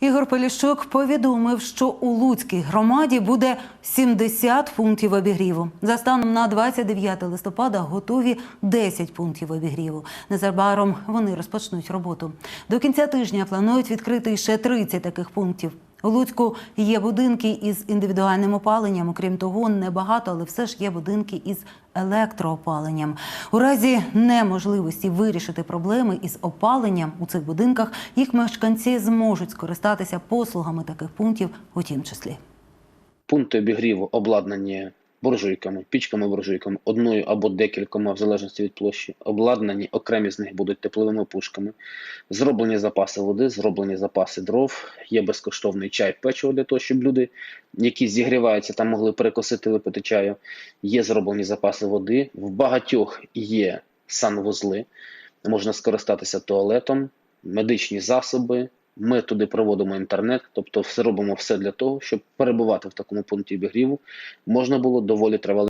Ігор Поліщук повідомив, що у Луцькій громаді буде 70 пунктів обігріву. За станом на 29 листопада готові 10 пунктів обігріву. Незабаром вони розпочнуть роботу. До кінця тижня планують відкрити ще 30 таких пунктів. У Луцьку є будинки із індивідуальним опаленням. Окрім того, небагато, але все ж є будинки із електроопаленням. У разі неможливості вирішити проблеми із опаленням у цих будинках, їх мешканці зможуть скористатися послугами таких пунктів, у тім числі. Пункти обігріву обладнані буржуйками, пічками-буржуйками, одною або декількома, в залежності від площі. Обладнані окремі з них будуть тепловими пушками. Зроблені запаси води, зроблені запаси дров. Є безкоштовний чай, печиво для того, щоб люди, які зігріваються, там могли перекусити, випити чаю. Є зроблені запаси води. В багатьох є санвузли. Можна скористатися туалетом, медичні засоби. Ми туди проводимо інтернет, тобто все робимо все для того, щоб перебувати в такому пункті обігріву. Можна було доволі тривалий